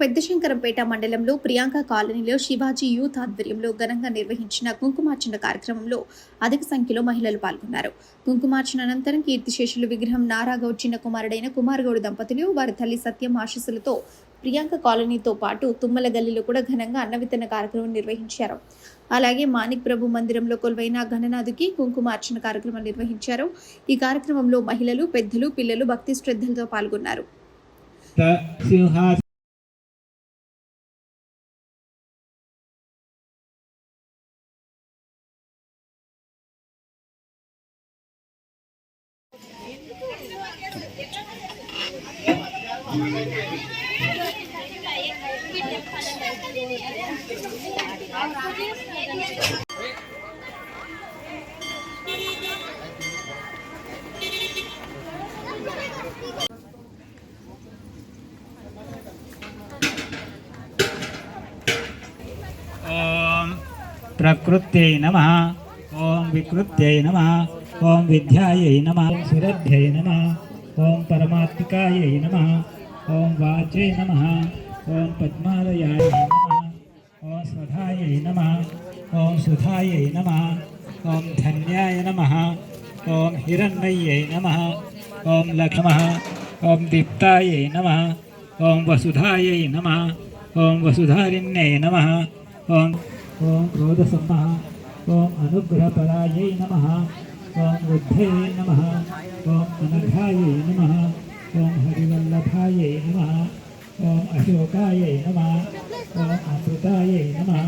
పెద్దశంకరంపేట మండలంలో ప్రియాంక కాలనీలో శివాజీ యూత్ ఆధ్వర్యంలో ఘనంగా నిర్వహించిన కుంకుమార్చన కార్యక్రమంలో అధిక సంఖ్యలో మహిళలు పాల్గొన్నారు. కుంకుమార్చన అనంతరం కీర్తిశేషులు విగ్రహం నారాగౌడ్ చిన్న కుమారుడైన కుమారగౌడ్ దంపతులు వారి తల్లి సత్యం ఆశీస్సులతో ప్రియాంక కాలనీతో పాటు తుమ్మల గల్లీలో కూడా ఘనంగా అన్న కార్యక్రమం నిర్వహించారు. అలాగే మాణిక్ ప్రభు మందిరంలో కొలువైన ఘననాథుకి కుంకుమార్చన కార్యక్రమం నిర్వహించారు. ఈ కార్యక్రమంలో మహిళలు పెద్దలు పిల్లలు భక్తి శ్రద్ధలతో పాల్గొన్నారు. प्रकृत्यै नमः ॐ विकृत्यै नमः ॐ विद्यायै नमः ॐ सुरध्यै नमः ॐ परमात्मिकायै नमः ॐ वाचे नमः ॐ पद्मालयाय नमः ॐ स्वधायै नमः ॐ सुधायै नमः ॐ धन्याय नमः ॐ हिरण्मय्यै नमः ॐ लक्ष्मः ॐ दीप्तायै नमः ॐ वसुधायै नमः ॐ वसुधारिण्यै नमः ॐ ॐ क्रोधसम्मः ॐ अनुग्रहपरायै नमः ॐ वृद्धयै नमः ॐ अनघायै नमः ओम हरिवल्लभायै नमः ओम अशोकायै नमः। ओम अमृतायै नमः।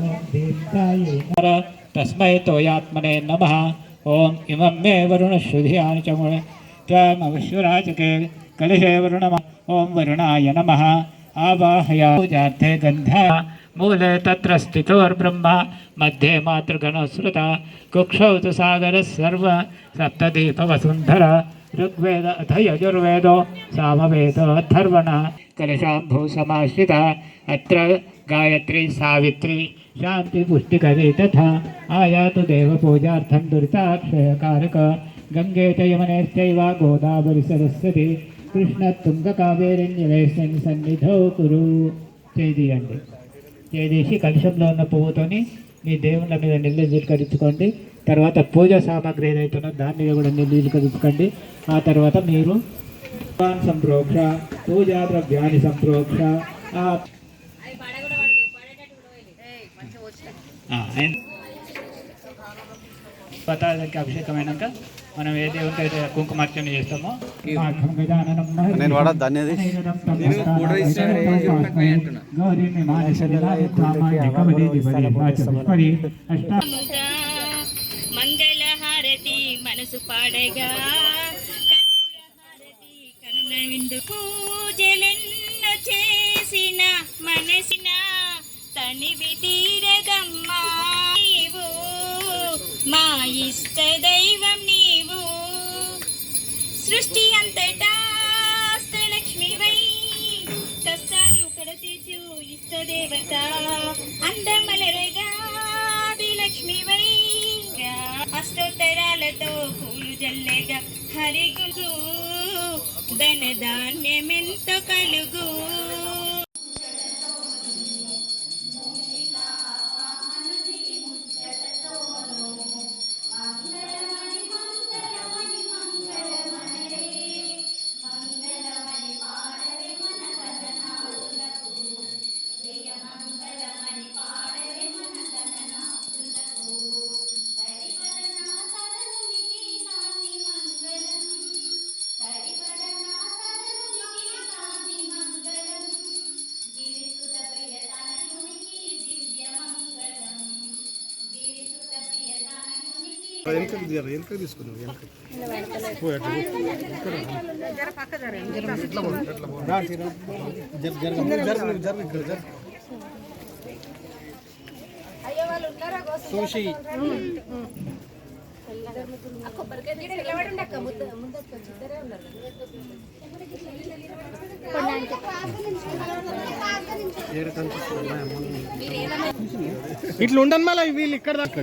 ओम देवतायै नमः। तस्मै तोयात्मने नमः। ओम इमं मे वरुणशुधियानि चमुळे त्वामविश्वराजके कलिहे वरुणम ओम वरुणाय नमः। आवाहया। पूजार्थे गन्धा। मूले तत्र स्थितोर्ब्रह्मा। मध्ये मातृगणस्रुता कुक्षौ तु सागरः सर्व। सप्तदीपवसुन्धरा। ఋగ్వేద అథ యజుర్వేదో సామవేద అథర్వణ కలశాంభూ సమాశ్రిత అత్ర గాయత్రి సావిత్రి శాంతి పుష్టికరీ తథా ఆయాతు దేవపూజార్థం దురితాక్షయకారక గంగే చ యమనేశ్చైవ గోదావరి సరస్వతి కృష్ణ తుంగకావేరిన్యవేశ్వని సన్నిధౌ కురు చేయండి చేసి కలుషంలో ఉన్న పువ్వుతోని మీ దేవుళ్ళ మీద నీళ్ళు చిలకరించుకోండి తర్వాత పూజ సామాగ్రి ఏదైతుందో దాని మీద కూడా నీళ్ళు చిలకరించుకోండి ఆ తర్వాత మీరు సంప్రోక్ష పూజా ద్రవ్యాన్ని సంప్రోక్ష అభిషేకమైనాక మనం ఏ దేవునికి అయితే కుంకుమార్చన చేస్తామో నేను వాడద్దు మంగళహారతి మనసు పాడగా. కర్పూరహారతి కరుణ విందు పూజలెన్న చేసిన మనసిన తనివి తీరదమ్మా. నీవు మా ఇష్ట దైవం నీవు. సృష్టి అంతటా లక్ష్మివై కష్టాలు కడతీచు ఇష్ట దేవత అందమలరగా లక్ష్మివై అష్టోత్తరాలతో పూలు జల్లెగా హరిగురు ధన ధాన్యమెంతో కలుగు. జర, ఇక్కడ, జర. సోషి ఏడు కనిపిస్తుంది ఇట్లా ఉండను మళ్ళీ వీళ్ళు ఇక్కడ దాకా.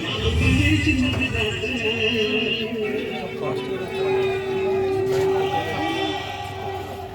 Thank you.